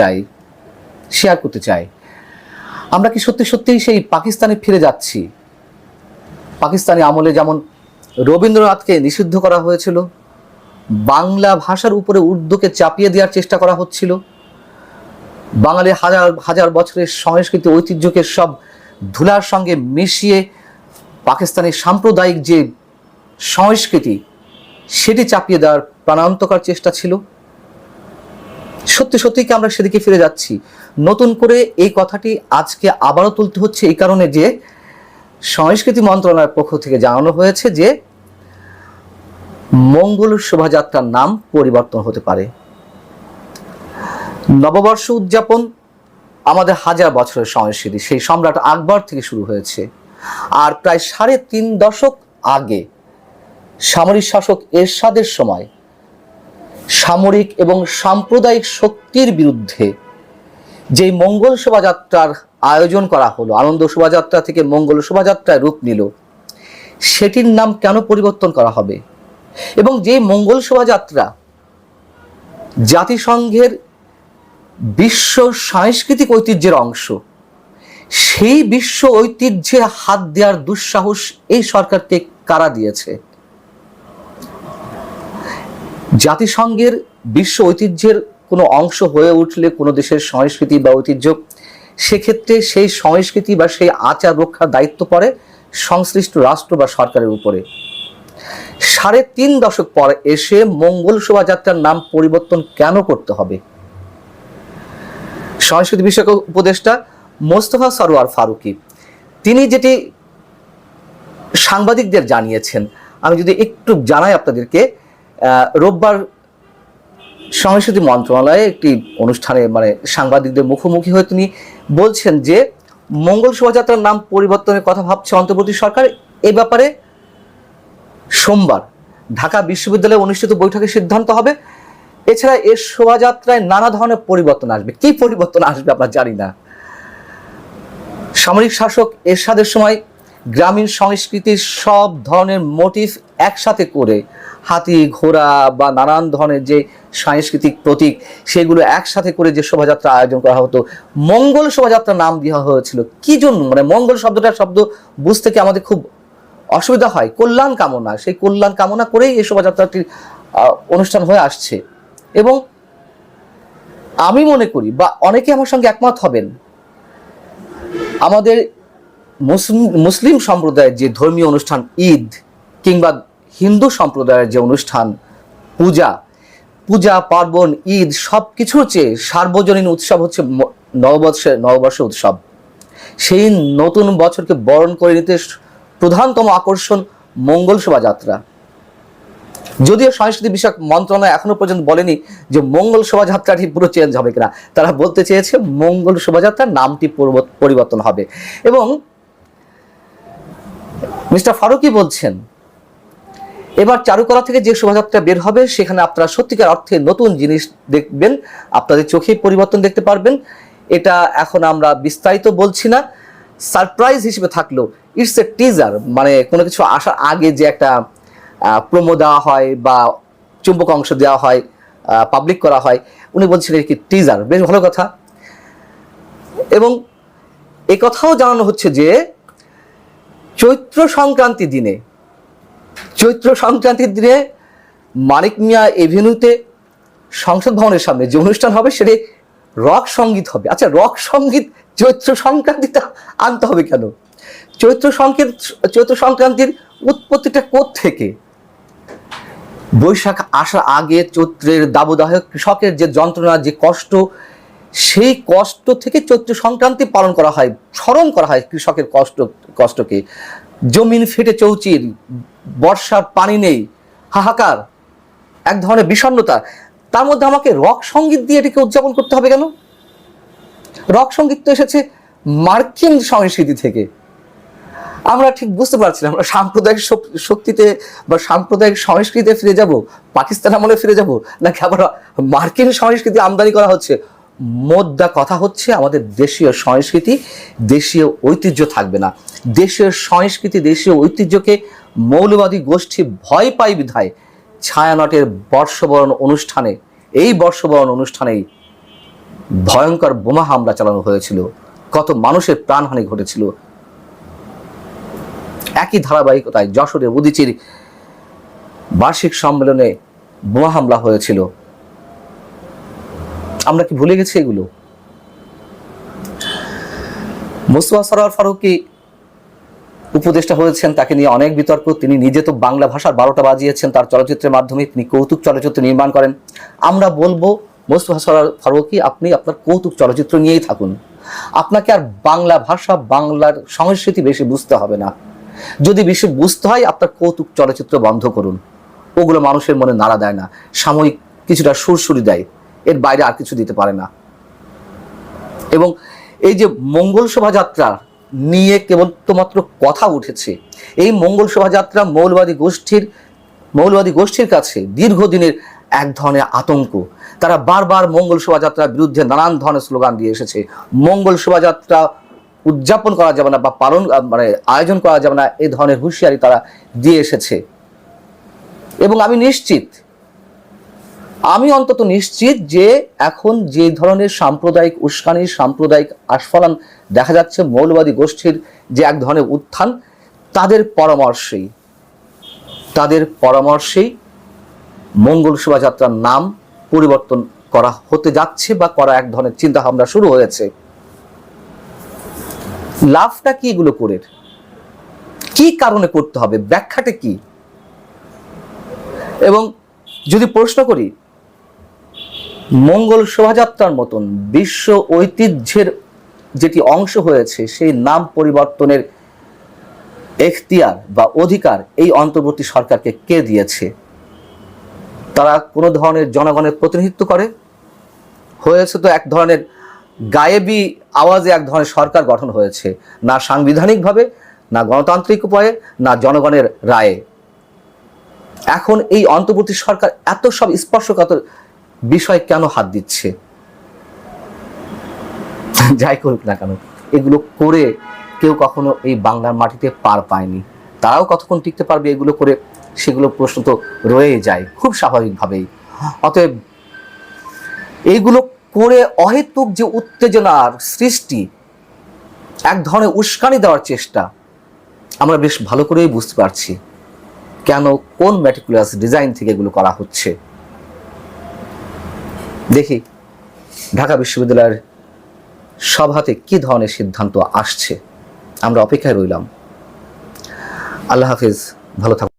চাই শেয়ার করতে চাই। আমরা কি সত্যি সত্যিই সেই পাকিস্তানে ফিরে যাচ্ছি? পাকিস্তানি আমলে যেমন রবীন্দ্রনাথকে নিষিদ্ধ করা হয়েছিল, বাংলা ভাষার উপরে উর্দুকে চাপিয়ে দেওয়ার চেষ্টা করা হচ্ছিল, বাঙালি হাজার হাজার বছরের সংস্কৃতি, ঐতিহ্যকে সব ধুলার সঙ্গে মিশিয়ে পাকিস্তানি সাম্প্রদায়িক যে সংস্কৃতি, সেটি চাপিয়ে দেওয়ার প্রাণান্তকর চেষ্টা ছিল। সত্যি সত্যি কি আমরা সেদিকে ফিরে যাচ্ছি। নতুন করে এই কথাটি আজকে আবারও তুলতে হচ্ছে এই কারণে যে সংস্কৃতি মন্ত্রণালয়ের পক্ষ থেকে জানানো হয়েছে যে মঙ্গল শোভাযাত্রার নাম পরিবর্তন হতে পারে। নববর্ষ উদযাপন আমাদের হাজার বছরের সংস্কৃতি, সেই সম্রাট আকবর থেকে শুরু হয়েছে। আর প্রায় সাড়ে তিন দশক আগে সামরিক শাসক এরশাদের সময় সামরিক এবং সাম্প্রদায়িক শক্তির বিরুদ্ধে যে মঙ্গল শোভাযাত্রার আয়োজন করা হলো, আনন্দ শোভাযাত্রা থেকে মঙ্গল শোভাযাত্রায় রূপ নিল, সেটির নাম কেন পরিবর্তন করা হবে? এবং যে মঙ্গল শোভাযাত্রা জাতিসংঘের বিশ্ব সাংস্কৃতিক ঐতিহ্যের অংশ, সেই বিশ্ব ঐতিহ্যে হাত দেওয়ার দুঃসাহস এই সরকারকে কারা দিয়েছে? জাতিসংঘের বিশ্ব ঐতিহ্যের কোনো অংশ হয়ে উঠলে কোনো দেশের সংস্কৃতি বা ঐতিহ্য, সেক্ষেত্রে সেই সংস্কৃতি বা সেই আচার রক্ষার দায়িত্ব পড়ে সংশ্লিষ্ট রাষ্ট্র বা সরকারের উপরে। সাড়ে তিন দশক পর এসে মঙ্গল শোভাযাত্রার নাম পরিবর্তন কেন করতে হবে? সংস্কৃতি বিষয়ক উপদেষ্টা মোস্তফা সরোয়ার ফারুকি, তিনি যেটি সাংবাদিকদের জানিয়েছেন, আমি যদি একটু জানাই আপনাদেরকে রোববার সংস্কৃতি মন্ত্রণালয়ে একটি অনুষ্ঠানে মানে সাংবাদিকদের মুখোমুখি হয়ে তিনি বলছেন যে, মঙ্গল শোভাযাত্রার নাম পরিবর্তনের কথা ভাবছে অন্তর্বর্তী সরকার। এ ব্যাপারে সোমবার ঢাকা বিশ্ববিদ্যালয়ে অনুষ্ঠিত বৈঠকে সিদ্ধান্ত হবে। এছাড়া এর শোভাযাত্রায় নানা ধরনের পরিবর্তন আসবে। কি পরিবর্তন আসবে আমরা জানি না। সামরিক শাসক এরশাদের সময় গ্রামীণ সংস্কৃতির সব ধরনের মোটিভ একসাথে করে হাতি, ঘোড়া বা নানান ধরনের যে সাংস্কৃতিক প্রতীক, সেগুলো একসাথে করে যে শোভাযাত্রা আয়োজন করা হতো, মঙ্গল শোভাযাত্রা নাম দেওয়া হয়েছিল। কি জন্য? মানে মঙ্গল শব্দটার শব্দ বুঝতে কি আমাদের খুব অসুবিধা হয়? কল্যাণ কামনা, সেই কল্যাণ কামনা করেই এই শোভাযাত্রাটির অনুষ্ঠান হয়ে আসছে। এবং আমি মনে করি, বা অনেকে আমার সঙ্গে একমত হবেন, আমাদের মুসলিম মুসলিম সম্প্রদায়ের যে ধর্মীয় অনুষ্ঠান ঈদ কিংবা হিন্দু সম্প্রদায়ের যে অনুষ্ঠান, পূজা পূজা, পার্বণ, ঈদ সব কিছুর চেয়ে সার্বজনীন উৎসব হচ্ছে নববর্ষের নববর্ষ উৎসব। সেই নতুন বছরকে বরণ করে নিতে প্রধানতম আকর্ষণ মঙ্গল শোভাযাত্রা। যদিও সংস্কৃতি বিষয়ক মন্ত্রণালয় এখনও পর্যন্ত বলেনি যে মঙ্গল শোভাযাত্রাটি পুরো চেঞ্জ হবে কিনা, তারা বলতে চেয়েছে মঙ্গল শোভাযাত্রার নামটি পরিবর্তন হবে। এবং মিস্টার ফারুকি বলছেন এবার চারুকলা থেকে যে শোভাযাত্রা বের হবে, সেখানে আপনারা সত্যিকার অর্থে নতুন জিনিস দেখবেন, আপনাদের চোখে পরিবর্তন দেখতে পারবেন। এটা এখন আমরা বিস্তারিত বলছি না। সারপ্রাইজ হিসেবে থাকল ইটস এ টিজার মানে কোনো কিছু আসার আগে যে একটা প্রোমো দেওয়া হয় বা চুম্বক অংশ দেওয়া হয় পাবলিক করা হয়, উনি বলছেন কি টিজার। বেশ ভালো কথা। এবং এ কথাও জানানো হচ্ছে যে, চৈত্র সংক্রান্তি দিনে চৈত্র সংক্রান্তির দিনে মানিক মিয়া এভিনিউতে সংসদ ভবনের সামনে যে অনুষ্ঠান হবে সেটি রক সংগীত হবে। আচ্ছা রক সংগীত চৈত্র সংক্রান্তিটা আনতে হবে কেন? চৈত্র সংকেত, চৈত্র সংক্রান্তির উৎপত্তিটা থেকে বৈশাখ আসার আগে চৈত্রের দাবদাহ কৃষকের যে যন্ত্রণা, যে কষ্ট, সেই কষ্ট থেকে চৈত্র সংক্রান্তি পালন করা হয়, স্মরণ করা হয় কৃষকের কষ্ট, কষ্টকে। জমিন ফেটে চৌচির, বর্ষার পানি নেই, হাহাকার, এক ধরনের বিষণ্ণতা। তার মধ্যে আমাকে রক সংগীত দিয়ে এটিকে উদযাপন করতে হবে কেন? রক সংগীত তো এসেছে মার্কিন সংস্কৃতি থেকে। আমরা ঠিক বুঝতে পারছি না, আমরা সাম্প্রদায়িক শক্তিতে বা সাম্প্রদায়িক সংস্কৃতিতে ফিরে যাব, পাকিস্তান আমলে ফিরে যাব, নাকি আবার মার্কিন সংস্কৃতি আমদানি করা হচ্ছে? মোদ্দা কথা হচ্ছে আমাদের দেশীয় সংস্কৃতি, দেশীয় ঐতিহ্য থাকবে না। দেশীয় সংস্কৃতি, দেশীয় ঐতিহ্যকে মৌলবাদী গোষ্ঠী ভয় পায় বিধায় ছায়ানটের বর্ষবরণ অনুষ্ঠানে। এই বর্ষবরণ অনুষ্ঠানেই ভয়ঙ্কর বোমা হামলা চালানো হয়েছিল। কত মানুষের প্রাণহানি ঘটেছিল। একই ধারাবাহিকতায় যশোরে উদিচির বার্ষিক সম্মেলনে বোমা হামলা হয়েছিল। আমরা কি ভুলে গেছি এগুলো? মুস্তফা সরোয়ার ফারুকি উপদেষ্টা হয়েছেন, তাকে নিয়ে অনেক বিতর্ক। তিনি নিজে তো বাংলা ভাষার বারোটা বাজিয়েছেন, তার চলচ্চিত্রের মাধ্যমে তিনি কৌতুক চলচ্চিত্র নির্মাণ করেন। আমরা বলব, মোস্তফা সরোয়ার ফারুকি, আপনি আপনার কৌতুক চলচ্চিত্র নিয়েই থাকুন। আপনাকে আর বাংলা ভাষা, বাংলার সংস্কৃতি বেশি বুঝতে হবে না। যদি বেশি বুঝতে হয়, আপনার কৌতুক চলচ্চিত্র বন্ধ করুন। ওগুলো মানুষের মনে নাড়া দেয় না, সাময়িক কিছুটা সুরসুরি দেয়। এর বাইরে আর কিছু দিতে পারে না। এবং এই যে মঙ্গল শোভাযাত্রা নিয়ে কেবলমাত্র কথা উঠেছে। এই মঙ্গল শোভাযাত্রা মৌলবাদী গোষ্ঠীর মৌলবাদী গোষ্ঠীর কাছে দীর্ঘদিনের এক ধরনের আতঙ্ক। তারা বারবার মঙ্গল শোভাযাত্রার বিরুদ্ধে নানান ধরনের স্লোগান দিয়ে এসেছে। মঙ্গল শোভাযাত্রা উদযাপন করা যাবে না বা পালন মানে আয়োজন করা যাবে না এই ধরনের হুঁশিয়ারি তারা দিয়ে এসেছে। এবং আমি নিশ্চিত আমি অন্তত নিশ্চিত যে এখন যে ধরনের সাম্প্রদায়িক উস্কানি, সাম্প্রদায়িক আস্ফালন দেখা যাচ্ছে মৌলবাদী গোষ্ঠীর যে এক ধরনের উত্থান, তাদের পরামর্শেই তাদের পরামর্শেই মঙ্গল শোভাযাত্রার নাম পরিবর্তন করা হতে যাচ্ছে বা করা এক ধরনের চিন্তা ভাবনা শুরু হয়েছে। লাভটা কি এগুলো করে? কি কারণে করতে হবে? ব্যাখ্যাটা কি? এবং যদি প্রশ্ন করি মঙ্গল শোভাযাত্রার মতন বিশ্ব ঐতিহ্যের যেটি অংশ হয়েছে, সেই নাম পরিবর্তনের এখতিয়ার বা অধিকার এই অন্তর্বর্তী সরকারকে কে দিয়েছে? তারা কোনো ধরনের জনগণের প্রতিনিধিত্ব করে? হয়েছে তো এক ধরনের গায়েবি আওয়াজে এক ধরনের সরকার গঠন হয়েছে, না সাংবিধানিকভাবে, না গণতান্ত্রিক উপায়ে, না জনগণের রায়ে। এখন এই অন্তর্বর্তী সরকার এত সব স্পর্শকাতর বিষয় কেন হাত দিচ্ছে? যাই করুক না কেন, এগুলো করে কেউ কখনো এই বাংলার মাটিতে পার পায়নি। তারাও কতক্ষণ টিকতে পারবে এগুলো করে, সেগুলো প্রশ্ন তো রয়ে যায়, খুব স্বাভাবিকভাবেই। অতএব এইগুলো করে অহেতুক যে উত্তেজনার সৃষ্টি, এক ধরনের উস্কানি দেওয়ার চেষ্টা, আমরা বেশ ভালো করেই বুঝতে পারছি কেন কোন ম্যাটিকুলাস ডিজাইন থেকে এগুলো করা হচ্ছে। দেখি ঢাকা বিশ্ববিদ্যালয়ের সভাতে কি ধরনের সিদ্ধান্ত আসছে। আমরা অপেক্ষায় রইলাম। আল্লাহ হাফিজ, ভালো থাকুন।